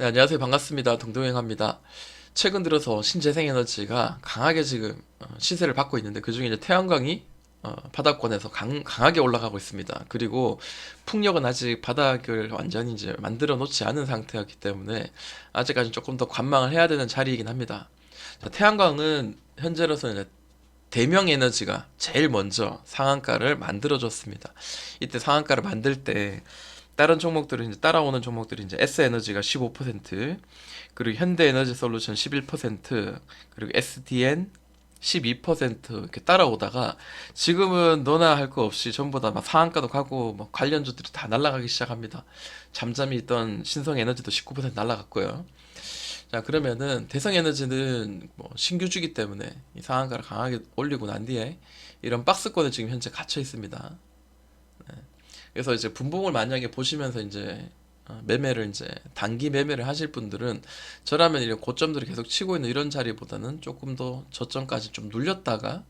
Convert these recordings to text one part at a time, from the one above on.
네, 안녕하세요. 반갑습니다. 동동행합니다. 최근 들어서 신재생 에너지가 강하게 지금 어, 시세를 받고 있는데 그중에 이제 태양광이 어, 바닥권에서 강, 강하게 올라가고 있습니다. 그리고 풍력은 아직 바닥을 완전히 이제 만들어 놓지 않은 상태였기 때문에 아직까지 조금 더 관망을 해야 되는 자리이긴 합니다. 자, 태양광은 현재로서는 대명 에너지가 제일 먼저 상한가를 만들어 줬습니다. 이때 상한가를 만들 때 다른 종목들은 이제 따라오는 종목들이 이제 S에너지가 15%, 그리고 현대 에너지 솔루션 11%, 그리고 SDN 12% 이렇게 따라오다가 지금은 너나 할 거 없이 전부 다 막 상한가도 가고 뭐 관련주들이 다 날아가기 시작합니다. 잠잠히 있던 신성 에너지도 19% 날아갔고요. 자, 그러면은 대성 에너지는 뭐 신규주기 때문에 이 상한가를 강하게 올리고 난 뒤에 이런 박스권에 지금 현재 갇혀 있습니다. 그래서 이제 분봉을 만약에 보시면서 이제 어, 매매를 이제 단기 매매를 하실 분들은 저라면 이런 고점들을 계속 치고 있는 이런 자리보다는 조금 더 저점까지 좀 눌렸다가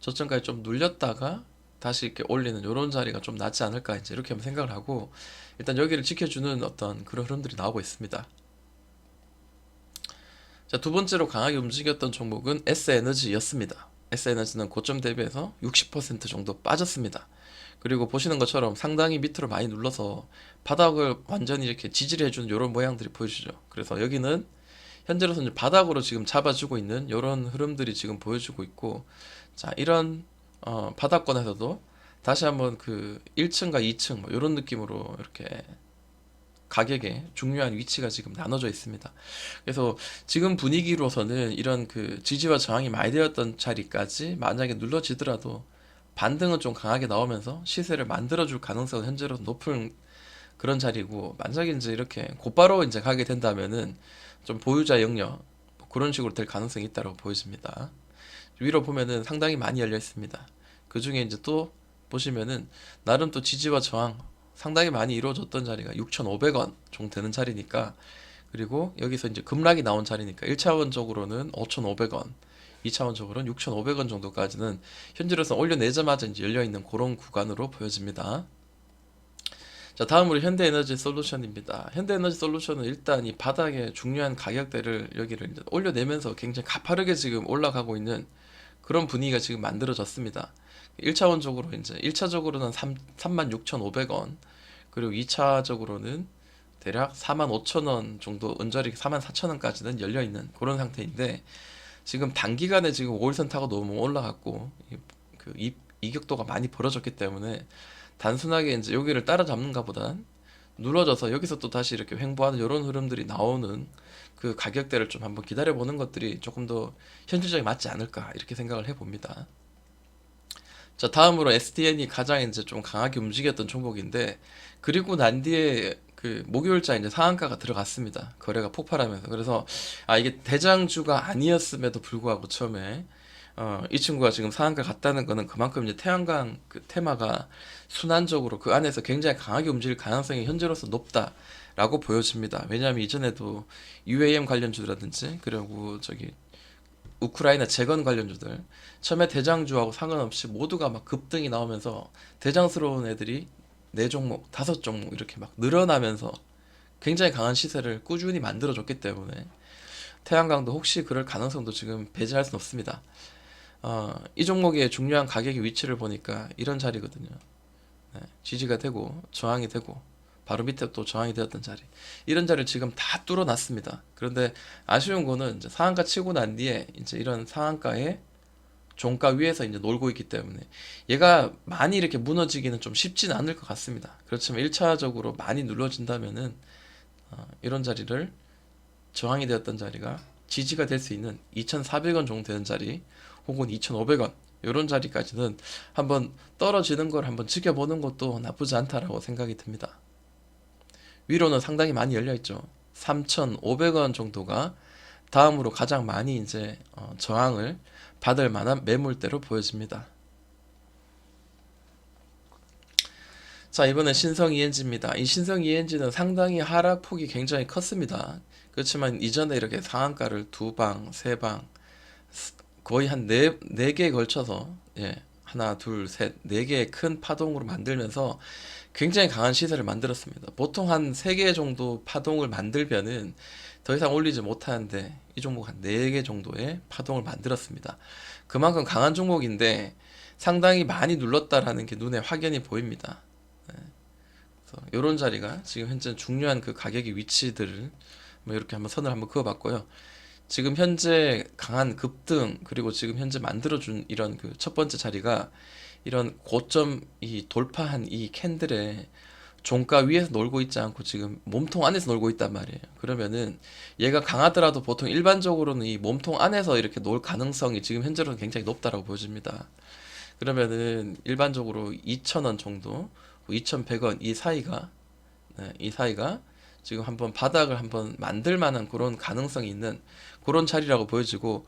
저점까지 좀 눌렸다가 다시 이렇게 올리는 이런 자리가 좀 낫지 않을까 이제 이렇게 한번 생각을 하고 일단 여기를 지켜주는 어떤 그런 흐름들이 나오고 있습니다. 자, 두 번째로 강하게 움직였던 종목은 S에너지였습니다. S에너지는 고점 대비해서 60% 정도 빠졌습니다. 그리고 보시는 것처럼 상당히 밑으로 많이 눌러서 바닥을 완전히 이렇게 지지를 해주는 이런 모양들이 보여주죠. 그래서 여기는 현재로서는 바닥으로 지금 잡아주고 있는 이런 흐름들이 지금 보여주고 있고, 자, 이런 어, 바닥권에서도 다시 한번 그 1층과 2층 뭐 이런 느낌으로 이렇게 가격에 중요한 위치가 지금 나눠져 있습니다. 그래서 지금 분위기로서는 이런 그 지지와 저항이 많이 되었던 자리까지 만약에 눌러지더라도 반등은 좀 강하게 나오면서 시세를 만들어줄 가능성은 현재로 높은 그런 자리고 만약에 이제 이렇게 곧바로 이제 가게 된다면은 좀 보유자 영역 뭐 그런 식으로 될 가능성이 있다고 보여집니다. 위로 보면은 상당히 많이 열려 있습니다. 그 중에 이제 또 보시면은 나름 또 지지와 저항 상당히 많이 이루어졌던 자리가 6,500원 정도 되는 자리니까 그리고 여기서 이제 급락이 나온 자리니까 1차원적으로는 5,500원 2차원적으로는 6,500원 정도까지는 현재로서 올려내자마자 이제 열려있는 그런 구간으로 보여집니다. 자, 다음으로 현대에너지 솔루션입니다. 현대에너지 솔루션은 일단 이 바닥에 중요한 가격대를 여기를 이제 올려내면서 굉장히 가파르게 지금 올라가고 있는 그런 분위기가 지금 만들어졌습니다. 1차원적으로 이제 1차적으로는 3, 36,500원 그리고 2차적으로는 대략 45,000원 정도 은저리 44,000원까지는 열려 있는 그런 상태인데 지금 단기간에 지금 5일선 타고 너무 올라갔고 이- 그 이, 이격도가 많이 벌어졌기 때문에 단순하게 이제 여기를 따라잡는가 보단 눌러져서 여기서 또 다시 이렇게 횡보하는 이런 흐름들이 나오는 그 가격대를 좀 한번 기다려 보는 것들이 조금 더 현실적이 맞지 않을까 이렇게 생각을 해 봅니다. 자, 다음으로 SDN이 가장 이제 좀 강하게 움직였던 종목인데 그리고 난 뒤에 그 목요일자 이제 상한가가 들어갔습니다. 거래가 폭발하면서 그래서 아 이게 대장주가 아니었음에도 불구하고 처음에 어, 이 친구가 지금 상한가 갔다는 거는 그만큼 이제 태양광 그 테마가 순환적으로 그 안에서 굉장히 강하게 움직일 가능성이 현재로서 높다라고 보여집니다. 왜냐하면 이전에도 UAM 관련주라든지 그리고 저기 우크라이나 재건 관련주들 처음에 대장주하고 상관없이 모두가 막 급등이 나오면서 대장스러운 애들이 네 종목, 다섯 종목 이렇게 막 늘어나면서 굉장히 강한 시세를 꾸준히 만들어줬기 때문에 태양광도 혹시 그럴 가능성도 지금 배제할 수는 없습니다. 어, 이 종목의 중요한 가격의 위치를 보니까 이런 자리거든요. 네, 지지가 되고 저항이 되고 바로 밑에 또 저항이 되었던 자리. 이런 자리를 지금 다 뚫어놨습니다. 그런데 아쉬운 거는 이제 상한가 치고 난 뒤에 이제 이런 상한가에 종가 위에서 이제 놀고 있기 때문에 얘가 많이 이렇게 무너지기는 좀 쉽지는 않을 것 같습니다. 그렇지만 1차적으로 많이 눌러진다면은 어, 이런 자리를 저항이 되었던 자리가 지지가 될 수 있는 2,400원 정도 되는 자리 혹은 2,500원 이런 자리까지는 한번 떨어지는 걸 한번 지켜보는 것도 나쁘지 않다라고 생각이 듭니다. 위로는 상당히 많이 열려 있죠. 3,500원 정도가 다음으로 가장 많이 이제 어, 저항을 받을 만한 매물대로 보여집니다. 자, 이번엔 신성 ENG입니다. 이 신성 ENG는 상당히 하락폭이 굉장히 컸습니다. 그렇지만 이전에 이렇게 상한가를 두 방, 세 방, 거의 한 네, 네 개에 걸쳐서, 예, 하나, 둘, 셋, 네 개의 큰 파동으로 만들면서 굉장히 강한 시세를 만들었습니다. 보통 한 3개 정도 파동을 만들면은 더 이상 올리지 못하는데 이 종목 한 4개 정도의 파동을 만들었습니다. 그만큼 강한 종목인데 상당히 많이 눌렀다라는 게 눈에 확연히 보입니다. 네. 이런 자리가 지금 현재 중요한 그 가격의 위치들을 뭐 이렇게 한번 선을 한번 그어봤고요. 지금 현재 강한 급등 그리고 지금 현재 만들어준 이런 그 첫 번째 자리가 이런 고점 이 돌파한 이 캔들의 종가 위에서 놀고 있지 않고 지금 몸통 안에서 놀고 있단 말이에요. 그러면은 얘가 강하더라도 보통 일반적으로는 이 몸통 안에서 이렇게 놀 가능성이 지금 현재로는 굉장히 높다라고 보여집니다. 그러면은 일반적으로 2,000원 정도, 2,100원 이 사이가 네, 이 사이가 지금 한번 바닥을 한번 만들 만한 그런 가능성이 있는 그런 자리라고 보여지고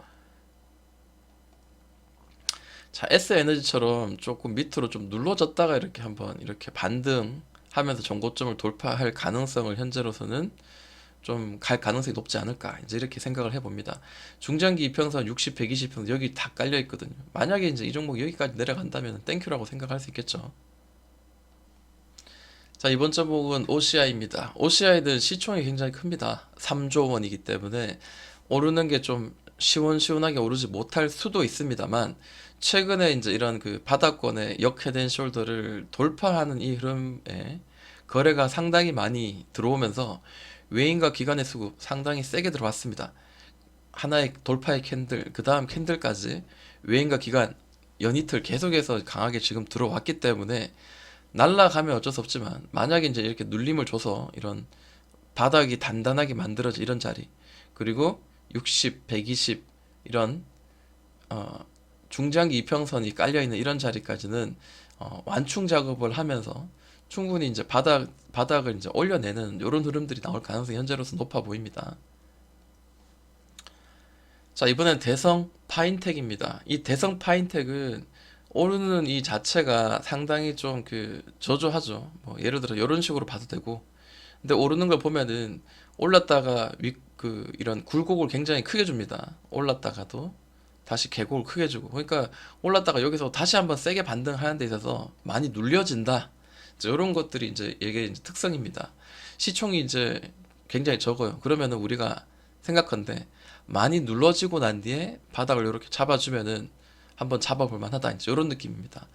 자, S에너지처럼 조금 밑으로 좀 눌러졌다가 이렇게 한번 이렇게 반등 하면서 전고점을 돌파할 가능성을 현재로서는 좀 갈 가능성이 높지 않을까 이제 이렇게 생각을 해봅니다. 중장기 이평선 60, 120평선 여기 다 깔려 있거든요. 만약에 이제 이 종목 여기까지 내려간다면 땡큐라고 생각할 수 있겠죠. 자, 이번 종목은 OCI입니다. OCI는 시총이 굉장히 큽니다. 3조 원이기 때문에 오르는 게 좀 시원시원하게 오르지 못할 수도 있습니다만 최근에 이제 이런 그 바닥권의 역헤드 숄더를 돌파하는 이 흐름에 거래가 상당히 많이 들어오면서 외인과 기관의 수급 상당히 세게 들어왔습니다. 하나의 돌파의 캔들, 그 다음 캔들까지 외인과 기관 연이틀 계속해서 강하게 지금 들어왔기 때문에 날라가면 어쩔 수 없지만 만약에 이제 이렇게 눌림을 줘서 이런 바닥이 단단하게 만들어진 이런 자리 그리고 60, 120 이런 어, 중장기 이평선이 깔려 있는 이런 자리까지는 어, 완충 작업을 하면서 충분히 이제 바닥 바닥을 이제 올려내는 이런 흐름들이 나올 가능성이 현재로서 높아 보입니다. 자 이번엔 대성 파인텍입니다. 이 대성 파인텍은 오르는 이 자체가 상당히 좀 그 저조하죠. 뭐 예를 들어 이런 식으로 봐도 되고, 근데 오르는 걸 보면은 올랐다가 위 그 이런 굴곡을 굉장히 크게 줍니다. 올랐다가도 다시 계곡을 크게 주고, 그러니까 올랐다가 여기서 다시 한번 세게 반등하는 데 있어서 많이 눌려진다. 이런 것들이 이제 이게 이제 특성입니다. 시총이 이제 굉장히 적어요. 그러면은 우리가 생각한데 많이 눌러지고 난 뒤에 바닥을 이렇게 잡아주면은 한번 잡아볼 만하다. 이제 이런 느낌입니다.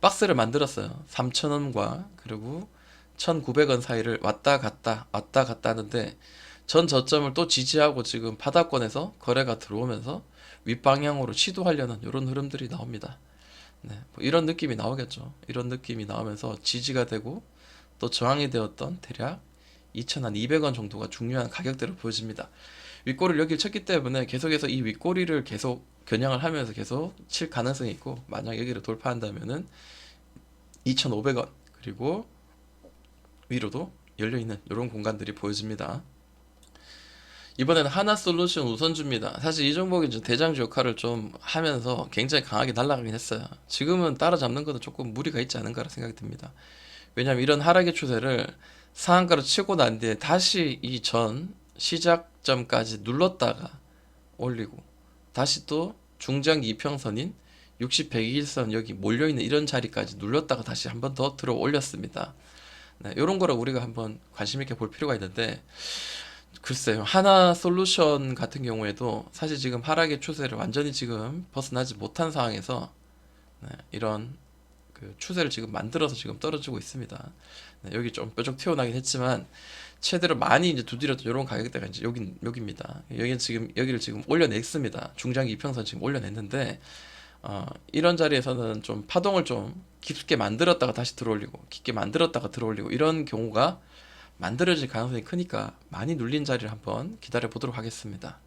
박스를 만들었어요. 3,000원과 그리고 1,900원 사이를 왔다 갔다 왔다 갔다 하는데 전 저점을 또 지지하고 지금 바닥권에서 거래가 들어오면서 윗방향으로 시도하려는 이런 흐름들이 나옵니다. 네, 뭐 이런 느낌이 나오겠죠. 이런 느낌이 나오면서 지지가 되고 또 저항이 되었던 대략 2,200원 정도가 중요한 가격대로 보여집니다. 윗꼬리를 여기 쳤기 때문에 계속해서 이 윗꼬리를 계속 겨냥을 하면서 계속 칠 가능성이 있고 만약 여기를 돌파한다면은 2,500원 그리고 위로도 열려 있는 이런 공간들이 보여집니다. 이번에는 하나 솔루션 우선주입니다. 사실 이 종목이 좀 대장주 역할을 좀 하면서 굉장히 강하게 날아가긴 했어요. 지금은 따라잡는 것은 조금 무리가 있지 않은가라 생각이 듭니다. 왜냐하면 이런 하락의 추세를 상한가로 치고 난 뒤에 다시 이 전 시작점까지 눌렀다가 올리고 다시 또 중장기 이평선인 60, 121선 여기 몰려있는 이런 자리까지 눌렀다가 다시 한 번 더 들어 올렸습니다. 네, 이런 거를 우리가 한번 관심 있게 볼 필요가 있는데 글쎄요. 하나 솔루션 같은 경우에도 사실 지금 하락의 추세를 완전히 지금 벗어나지 못한 상황에서 네, 이런 그 추세를 지금 만들어서 지금 떨어지고 있습니다. 네, 여기 좀 뾰족 튀어나긴 했지만 최대로 많이 이제 두드렸던 이런 가격대가 이제 여기 여기입니다. 여기는 지금 여기를 지금 올려냈습니다. 중장기 이평선 지금 올려냈는데 어, 이런 자리에서는 좀 파동을 좀 깊게 만들었다가 다시 들어올리고 깊게 만들었다가 들어올리고 이런 경우가 만들어질 가능성이 크니까 많이 눌린 자리를 한번 기다려 보도록 하겠습니다.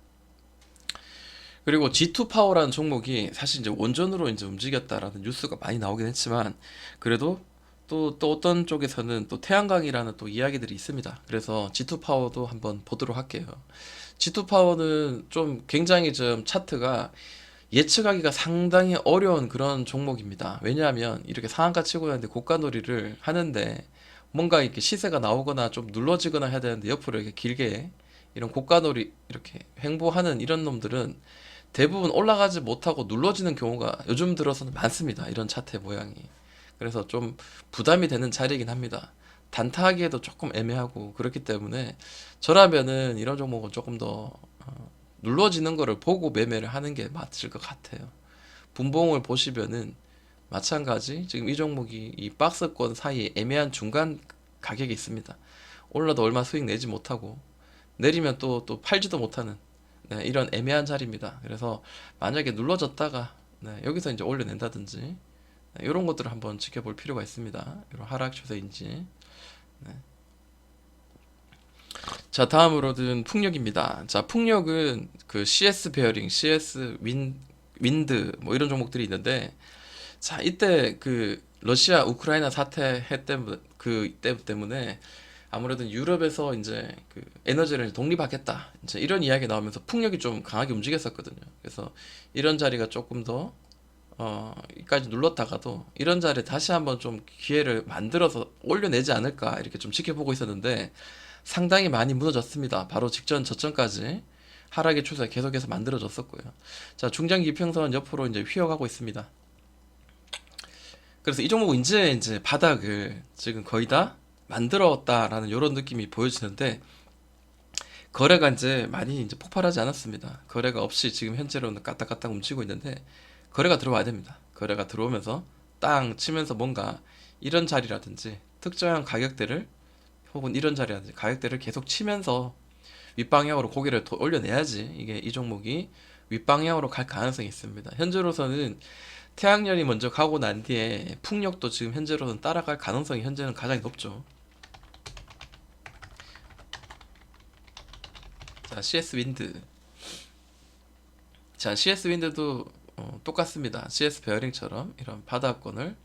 그리고 G2 파워라는 종목이 사실 이제 원전으로 이제 움직였다라는 뉴스가 많이 나오긴 했지만 그래도 또, 또 어떤 쪽에서는 또 태양광이라는 또 이야기들이 있습니다. 그래서 G2 파워도 한번 보도록 할게요. G2 파워는 좀 굉장히 좀 차트가 예측하기가 상당히 어려운 그런 종목입니다. 왜냐하면 이렇게 상한가 치고 있는데 고가 놀이를 하는데 뭔가 이렇게 시세가 나오거나 좀 눌러지거나 해야 되는데 옆으로 이렇게 길게 이런 고가놀이 이렇게 횡보하는 이런 놈들은 대부분 올라가지 못하고 눌러지는 경우가 요즘 들어서는 많습니다. 이런 차트 모양이. 그래서 좀 부담이 되는 자리이긴 합니다. 단타하기에도 조금 애매하고 그렇기 때문에 저라면은 이런 종목은 조금 더 어, 눌러지는 거를 보고 매매를 하는 게 맞을 것 같아요. 분봉을 보시면은 마찬가지 지금 이 종목이 이 박스권 사이에 애매한 중간 가격이 있습니다. 올라도 얼마 수익 내지 못하고 내리면 또 또 팔지도 못하는 네, 이런 애매한 자리입니다. 그래서 만약에 눌러졌다가 네, 여기서 이제 올려낸다든지 네, 이런 것들을 한번 지켜볼 필요가 있습니다. 이런 하락 추세인지. 네. 자, 다음으로는 풍력입니다. 자, 풍력은 그 CS 베어링, CS 윈 윈드 뭐 이런 종목들이 있는데 자, 이때 그 러시아 우크라이나 사태 해 때문에 그 때- 때문에 아무래도 유럽에서 이제 그 에너지를 독립하겠다. 이제 이런 이야기 나오면서 풍력이 좀 강하게 움직였었거든요. 그래서 이런 자리가 조금 더 어, 여기까지 눌렀다가도 이런 자리에 다시 한번 좀 기회를 만들어서 올려내지 않을까 이렇게 좀 지켜보고 있었는데 상당히 많이 무너졌습니다. 바로 직전 저점까지 하락의 추세 계속해서 만들어졌었고요. 자, 중장기 이평선 옆으로 이제 휘어가고 있습니다. 그래서 이 종목은 이제 이제 바닥을 지금 거의 다 만들었다라는 이런 느낌이 보여지는데 거래가 이제 많이 이제 폭발하지 않았습니다. 거래가 없이 지금 현재로는 까딱까딱 움직이고 있는데 거래가 들어와야 됩니다. 거래가 들어오면서 땅 치면서 뭔가 이런 자리라든지 특정한 가격대를 혹은 이런 자리라든지 가격대를 계속 치면서 윗방향으로 고개를 더 올려내야지 이게 이 종목이 윗방향으로 갈 가능성이 있습니다. 현재로서는 태양열이 먼저 가고 난 뒤에 풍력도 지금 현재로는 따라갈 가능성이 현재는 가장 높죠. 자, CS 윈드. 자, CS 윈드도 어, 똑같습니다. CS 베어링처럼 이런 바닥권을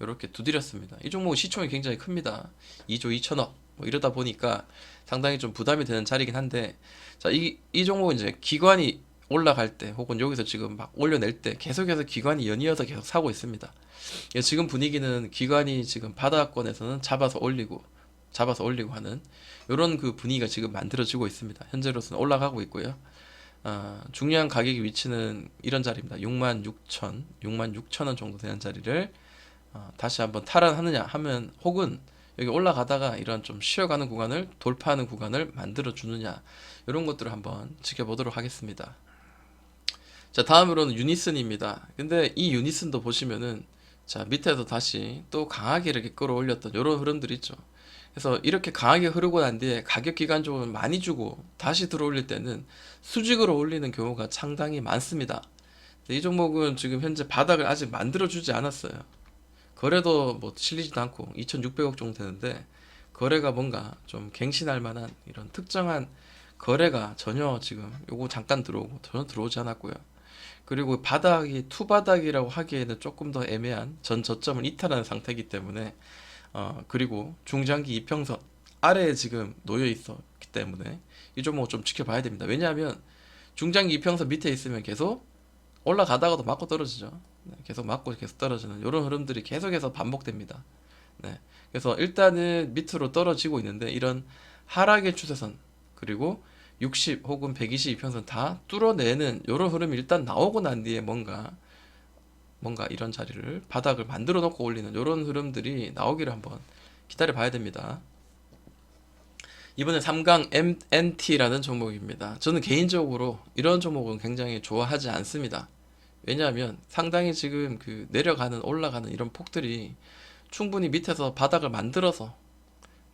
이렇게 두드렸습니다. 이 종목은 시총이 굉장히 큽니다. 2조 2천억. 뭐 이러다 보니까 상당히 좀 부담이 되는 자리긴 한데, 자, 이, 이 종목은 이제 기관이 올라갈 때, 혹은 여기서 지금 막 올려낼 때 계속해서 기관이 연이어서 계속 사고 있습니다. 예, 지금 분위기는 기관이 지금 바닥권에서는 잡아서 올리고, 잡아서 올리고 하는 이런 그 분위기가 지금 만들어지고 있습니다. 현재로서는 올라가고 있고요. 아, 중요한 가격의 위치는 이런 자리입니다. 6만 6천, 6만 6천 원 정도 되는 자리를 어, 다시 한번 탈환하느냐 하면 혹은 여기 올라가다가 이런 좀 쉬어가는 구간을 돌파하는 구간을 만들어 주느냐 이런 것들을 한번 지켜보도록 하겠습니다. 자 다음으로는 유니슨입니다. 근데 이 유니슨도 보시면은 자 밑에서 다시 또 강하게 이렇게 끌어올렸던 이런 흐름들이 있죠. 그래서 이렇게 강하게 흐르고 난 뒤에 가격 기간적으로 많이 주고 다시 들어올릴 때는 수직으로 올리는 경우가 상당히 많습니다. 이 종목은 지금 현재 바닥을 아직 만들어 주지 않았어요. 거래도 뭐 실리지도 않고 2,600억 정도 되는데 거래가 뭔가 좀 갱신할 만한 이런 특정한 거래가 전혀 지금 요거 잠깐 들어오고 전혀 들어오지 않았고요. 그리고 바닥이 투바닥이라고 하기에는 조금 더 애매한 전 저점을 이탈하는 상태이기 때문에 어 그리고 중장기 이평선 아래에 지금 놓여 있었기 때문에 이 종목 좀 지켜봐야 됩니다. 왜냐하면 중장기 이평선 밑에 있으면 계속 올라가다가도 맞고 떨어지죠. 네, 계속 맞고 계속 떨어지는 이런 흐름들이 계속해서 반복됩니다. 네, 그래서 일단은 밑으로 떨어지고 있는데 이런 하락의 추세선 그리고 60 혹은 120 이평선 다 뚫어내는 이런 흐름이 일단 나오고 난 뒤에 뭔가 뭔가 이런 자리를 바닥을 만들어 놓고 올리는 이런 흐름들이 나오기를 한번 기다려 봐야 됩니다. 이번에 3강 MNT라는 종목입니다. 저는 개인적으로 이런 종목은 굉장히 좋아하지 않습니다. 왜냐하면 상당히 지금 그 내려가는 올라가는 이런 폭들이 충분히 밑에서 바닥을 만들어서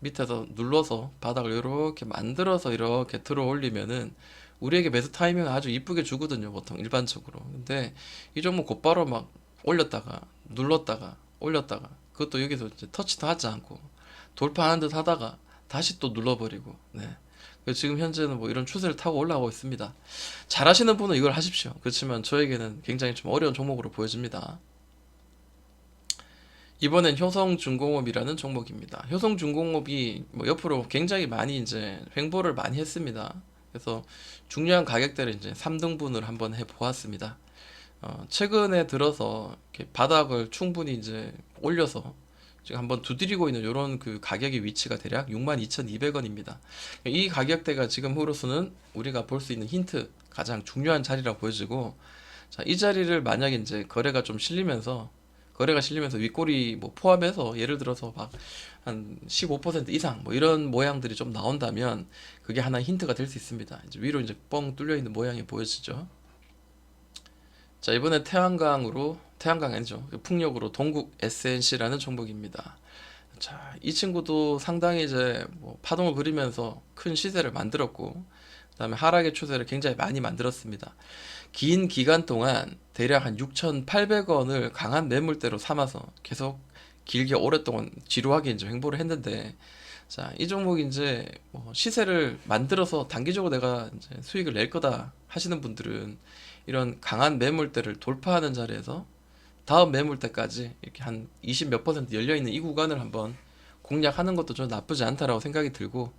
밑에서 눌러서 바닥을 이렇게 만들어서 이렇게 들어 올리면은 우리에게 매수 타이밍을 아주 이쁘게 주거든요, 보통 일반적으로. 근데 이 종목 곧바로 막 올렸다가 눌렀다가 올렸다가 그것도 여기서 이제 터치도 하지 않고 돌파하는 듯 하다가 다시 또 눌러버리고 네. 지금 현재는 뭐 이런 추세를 타고 올라가고 있습니다. 잘하시는 분은 이걸 하십시오. 그렇지만 저에게는 굉장히 좀 어려운 종목으로 보여집니다. 이번엔 효성중공업이라는 종목입니다. 효성중공업이 뭐 옆으로 굉장히 많이 이제 횡보를 많이 했습니다. 그래서 중요한 가격대를 이제 3등분을 한번 해 보았습니다. 어, 최근에 들어서 바닥을 충분히 이제 올려서 지금 한번 두드리고 있는 이런 그 가격의 위치가 대략 62,200원입니다. 이 가격대가 지금 으로서는 우리가 볼 수 있는 힌트 가장 중요한 자리라고 보여지고 자, 이 자리를 만약에 이제 거래가 좀 실리면서 거래가 실리면서 윗골이 뭐 포함해서 예를 들어서 막 한 15% 이상 뭐 이런 모양들이 좀 나온다면 그게 하나의 힌트가 될 수 있습니다. 이제 위로 이제 뻥 뚫려 있는 모양이 보여지죠. 자, 이번에 태양광으로 태양광 아니죠. 풍력으로 동국 SNC라는 종목입니다. 자, 이 친구도 상당히 이제 뭐 파동을 그리면서 큰 시세를 만들었고 그다음에 하락의 추세를 굉장히 많이 만들었습니다. 긴 기간 동안 대략 한 6,800원을 강한 매물대로 삼아서 계속 길게 오랫동안 지루하게 이제 횡보를 했는데 자, 이 종목이 이제 뭐 시세를 만들어서 단기적으로 내가 이제 수익을 낼 거다 하시는 분들은 이런 강한 매물대를 돌파하는 자리에서 다음 매물대까지 이렇게 한 20 몇 퍼센트 열려 있는 이 구간을 한번 공략하는 것도 좀 나쁘지 않다라고 생각이 들고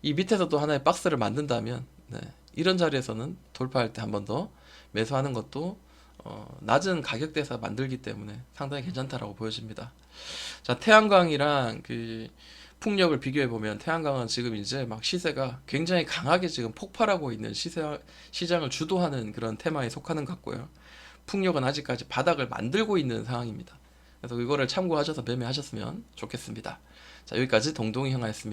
이 밑에서 또 하나의 박스를 만든다면 네, 이런 자리에서는 돌파할 때 한 번 더 매수하는 것도 어, 낮은 가격대에서 만들기 때문에 상당히 괜찮다라고 보여집니다. 자, 태양광이랑 그 풍력을 비교해 보면 태양광은 지금 이제 막 시세가 굉장히 강하게 지금 폭발하고 있는 시세 시장을 주도하는 그런 테마에 속하는 것 같고요. 풍력은 아직까지 바닥을 만들고 있는 상황입니다. 그래서 이거를 참고하셔서 매매하셨으면 좋겠습니다. 자, 여기까지 동동이 형아였습니다.